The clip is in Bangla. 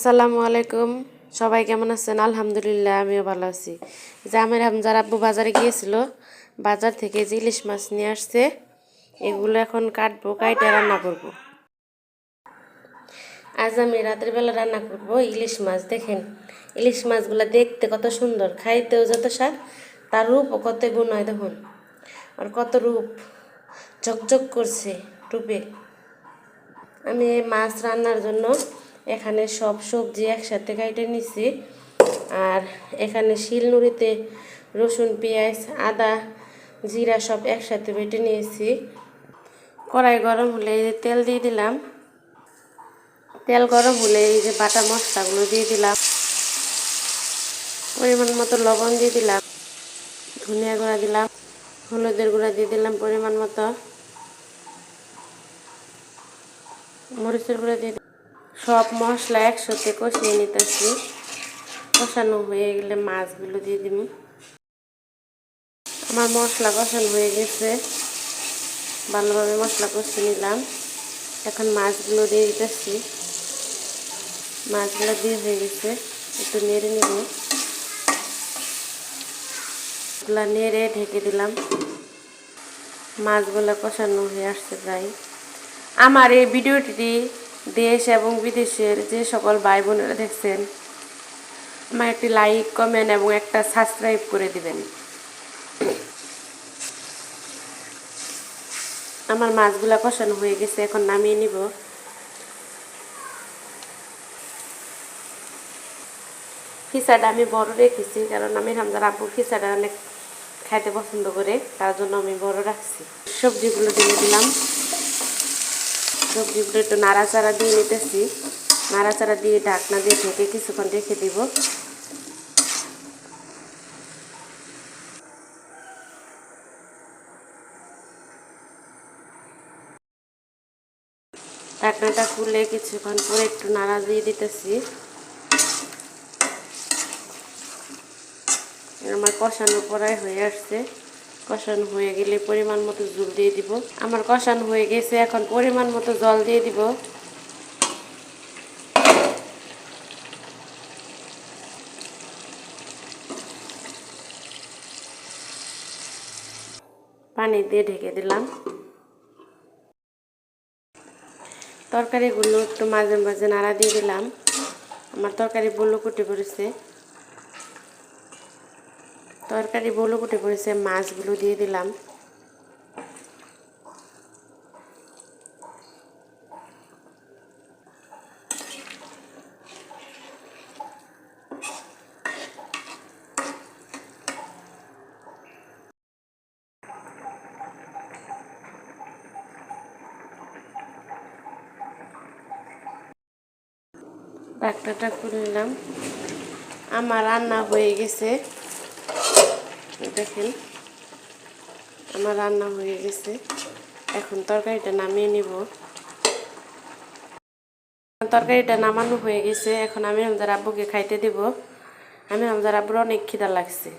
আসসালামু আলাইকুম। সবাই কেমন আছেন? আলহামদুলিল্লাহ, আমিও ভালো আছি। যে আমার হামজার আব্বু বাজারে গিয়েছিল, বাজার থেকে যে ইলিশ মাছ নিয়ে আসছে, এগুলো এখন কাটবো, কাইটে রান্না করব। আজ আমি রাতের বেলা রান্না করব ইলিশ মাছ, দেখেন। ইলিশ মাছগুলো দেখতে কত সুন্দর, খাইতেও যত স্বাদ, তার রূপও কত গুণ হয়, দেখুন। আর কত রূপ, ঝকঝক করছে রূপে। আমি মাছ রান্নার জন্য এখানে সব সবজি একসাথে কাইটে নিছি। আর এখানে শিলনুড়িতে রসুন, পেঁয়াজ, আদা, জিরা সব একসাথে বেটে নিয়েছি। কড়াই গরম হলে তেল দিয়ে দিলাম। তেল গরম হলে এই যে বাটা মশলাগুলো দিয়ে দিলাম। পরিমাণ মতো লবণ দিয়ে দিলাম। ধনিয়া গুঁড়া দিলাম। হলুদের গুঁড়া দিয়ে দিলাম পরিমাণ মতো। মরিচের গুঁড়া দিয়ে। সব মশলা একসাথে কষিয়ে নিতেছি। কষানো হয়ে গেলে মাছগুলো দিয়ে দিব। আমার মশলা কষানো হয়ে গেছে। ভালোভাবে মশলা কষিয়ে নিলাম। এখন মাছগুলো দিয়ে দিতেছি। মাছগুলো দিয়ে হয়ে গেছে। একটু নেড়ে নেব। এগুলা নেড়ে ঢেকে দিলাম। মাছগুলো কষানো হয়ে আসতে প্রায়। আমার এই ভিডিওটি দেশ এবং বিদেশের যে সকল ভাই বোনেরা দেখছেন, আমার একটি লাইক কমেন্ট এবং একটা সাবস্ক্রাইব করে দিবেন। আমার মাছগুলা কষানো হয়ে গেছে, এখন নামিয়ে নিব। খিচাটা আমি বড় রেখেছি, কারণ আমি হামজার আব্বু খিচাটা অনেক খাইতে পছন্দ করে, তার জন্য আমি বড় রাখছি। সবজিগুলো দিয়ে দিলাম। সবজিগুলো একটু নাড়াচাড়া দিয়ে নিতেছি। নাড়াচাড়া দিয়ে ঢাকনা দিয়ে ঢেকে কিছুক্ষণ রেখে দিব। ঢাকনাটা খুলে কিছুক্ষণ পরে একটু নাড়া দিয়ে দিতেছি। আমার কষানো পরাই হয়ে আসছে। কষানো হয়ে গেলে পরিমাণ মতো জল দিয়ে দিব। আমার কষানো হয়ে গেছে, এখন পরিমাণ মতো জল দিয়ে দিব। পানি দিয়ে ঢেকে দিলাম। তরকারিগুলো একটু মাঝে মাঝে নাড়া দিয়ে দিলাম। আমার তরকারি বলু কুটে পড়েছে। তরকারি বলু কুটে পড়েছে মাছগুলো দিয়ে দিলাম। ডাক্তারটা খুলে নিলাম। আমার রান্না হয়ে গেছে। দেখেন, আমার রান্না হয়ে গেছে। এখন তরকারিটা নামিয়ে নিব। তরকারিটা নামানো হয়ে গেছে। এখন আমি আমাদের আব্বুকে খাইতে দিব। আমি আমাদের আব্বুর অনেক খিদা লাগছে।